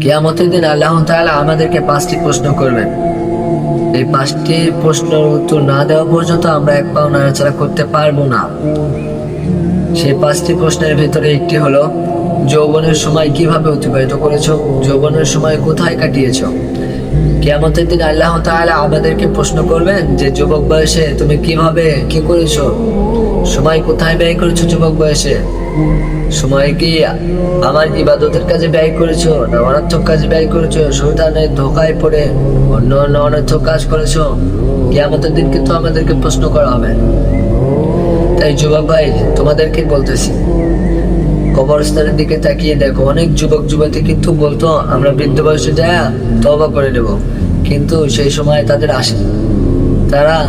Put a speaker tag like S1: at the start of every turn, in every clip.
S1: কিয়ামতের দিন আল্লাহ তাআলা আমাদেরকে পাঁচটি প্রশ্ন করবেন। এই পাঁচটি প্রশ্নের উত্তর না দেওয়া পর্যন্ত আমরা এক পাও নাড়াচাড়া করতে পারব না। সেই পাঁচটি প্রশ্নের ভিতরে একটি হলো, যৌবনের সময় কীভাবে অতিবাহিত করেছ? যৌবনের সময় কোথায় কাটিয়েছো? কিয়ামতের দিন আল্লাহ তাআলা আমাদেরকে প্রশ্ন করবেন যে, যুবক বয়সে তুমি কীভাবে কি করেছ? সময় কোথায় ব্যয় করেছ যুবক বয়সে? সময় কি আমার ইবাদতের কাজে ব্যয় করেছ না অনর্থক কাজে ব্যয় করেছ? শৈতানের ধোকায় পড়ে অন্য অন্য অনর্থক কাজ করেছ? কিয়ামতের দিন কিন্তু আমাদেরকে প্রশ্ন করা হবে। তাই যুবক ভাই, তোমাদেরকে বলতেছি, কবরস্থানের দিকে তাকিয়ে দেখো। অনেক যুবক যুবতী কিন্তু বলতো, আমরা বৃদ্ধ বয়সে যায় তবা করে নেব। কিন্তু সেই সময় তাদের আসে তারা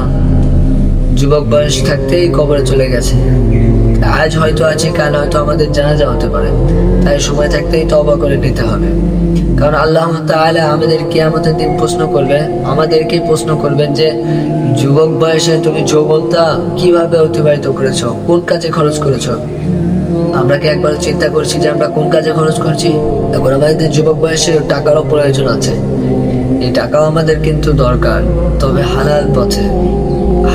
S1: যুবক বয়স থাকতেই কবরে চলে গেছে। আজ হয়তো আছে, কাল হয়তো আমাদের জানাজা হতে পারে। তাই সময় থাকতেই তবা করে নিতে হবে। কারণ আল্লাহ তাআলা আমাদের কিয়ামতের দিন প্রশ্ন করবে, আমাদেরকে প্রশ্ন করবেন যে, যুবক বয়সে তুমি যৌবনটা কীভাবে অতিবাহিত করেছ? কোন কাজে খরচ করেছ? আমরা কি একবার চিন্তা করছি যে আমরা কোন কাজে খরচ করছি। এখন আমাদের যুবক বয়সে টাকারও প্রয়োজন আছে। এই টাকাও আমাদের কিন্তু দরকার, তবে হালাল পথে।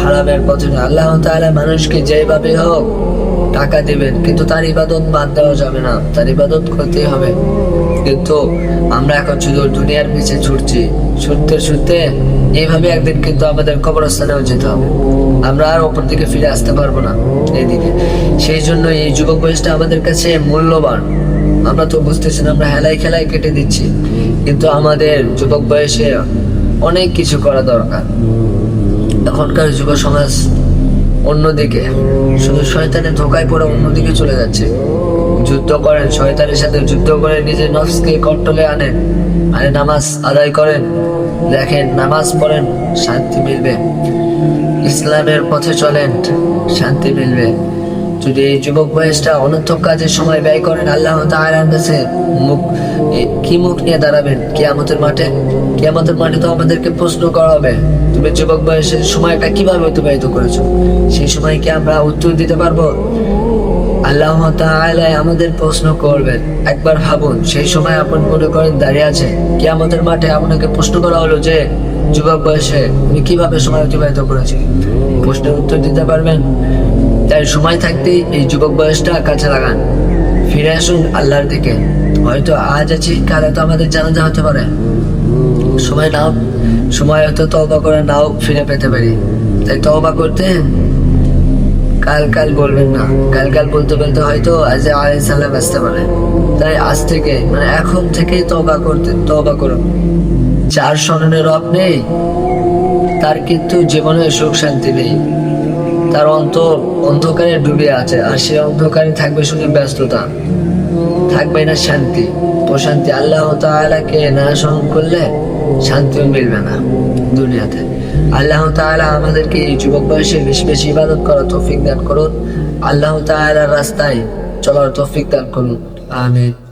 S1: হারামের পথে না আল্লাহ তাহলে মানুষকে যেভাবে হোক টাকা দেবেন, কিন্তু তার ইবাদত বাদ দেওয়া যাবে না। তার ইবাদত করতেই হবে। কিন্তু আমরা এখন শুধু দুনিয়ার পিছে ছুটছি। ছুটতে ছুটতে এইভাবে একদিন কিন্তু আমাদের কবরস্থানেও যেতে হবে। আমরা আর ওপর দিকে ফিরে আসতে পারব না এইদিকে। সেই জন্য এই যুবক বয়সটা আমাদের কাছে মূল্যবান। আমরা তো বুঝতেছি না, আমরা হেলাই খেলায় কেটে দিচ্ছি। কিন্তু আমাদের যুবক বয়সে অনেক কিছু করা দরকার। এখনকার যুব সমাজ অন্যদিকে, শুধু শয়তানের ধোকায় পড়ে অন্যদিকে চলে যাচ্ছে। যুদ্ধ করেন, শয়তানের সাথে যুদ্ধ করে নিজের নফসকে কন্ট্রোলে আনেন আরে নামাজ আদায় করেন দেখেন নামাজ পড়েন, শান্তি মিলবে। ইসলামের পথে চলেন, শান্তি মিলবে। যদি এই যুবক বয়সটা অনর্থক কাজের সময় ব্যয় করেন, আল্লাহ কাছে মুখ কি মুখ নিয়ে দাঁড়াবেন? কিয়ামতের মাঠে? কিয়ামতের মাঠে তো আমাদেরকে প্রশ্ন করা হবে, তুমি যুবক বয়সের সময়টা কীভাবে অতিবাহিত করেছ? সেই সময় কি আমরা উত্তর দিতে পারব? আল্লাহ তাআলা আমাদের প্রশ্ন করবেন। একবার ভাবুন, সেই সময় আপন মনে করেন দাঁড়িয়ে আছে কিয়ামতের মাঠে আপনাকে প্রশ্ন করা হলো যে, যুবক বয়সে তুমি কীভাবে সময় অতিবাহিত করেছি? প্রশ্নের উত্তর দিতে পারবেন? তাই সময় থাকতেই এই যুবক বয়সটা কাছে লাগান। ফিরে আসুন আল্লাহর দিকে। হয়তো আজ আছি, কাল হয়তো আমাদের জানাজা হতে পারে। সময় নাও। সময় হয়তো তবা করে নাও, ফিরে পেতে পারি। তাই তওবা করতে কাল কাল বলবেন না। কাল কাল বলতে বলতে হয়তো আজ আলাই সাল্লাম আসতে পারে। তাই আজ থেকে মানে এখন থেকেই তবা করতে তবা করুন। যার স্মরণের রব নেই, তার কিন্তু জীবনে সুখ শান্তি নেই। তার অন্তর অন্ধকারে ডুবে আছে, আর সে অন্ধকারে থাকবে শুধু ব্যস্ততা। থাকবে না শান্তি। প্রশান্তি আল্লাহ তাআলাকে না স্মরণ করলে শান্তিও মিলবে না দুনিয়াতে। আল্লাহ তাআলা আমাদেরকে এই যুবক বয়সে বেশি বেশি ইবাদত করার তৌফিক দান করুন। আল্লাহ তালার রাস্তায় চলার তৌফিক দান করুন। আমিন।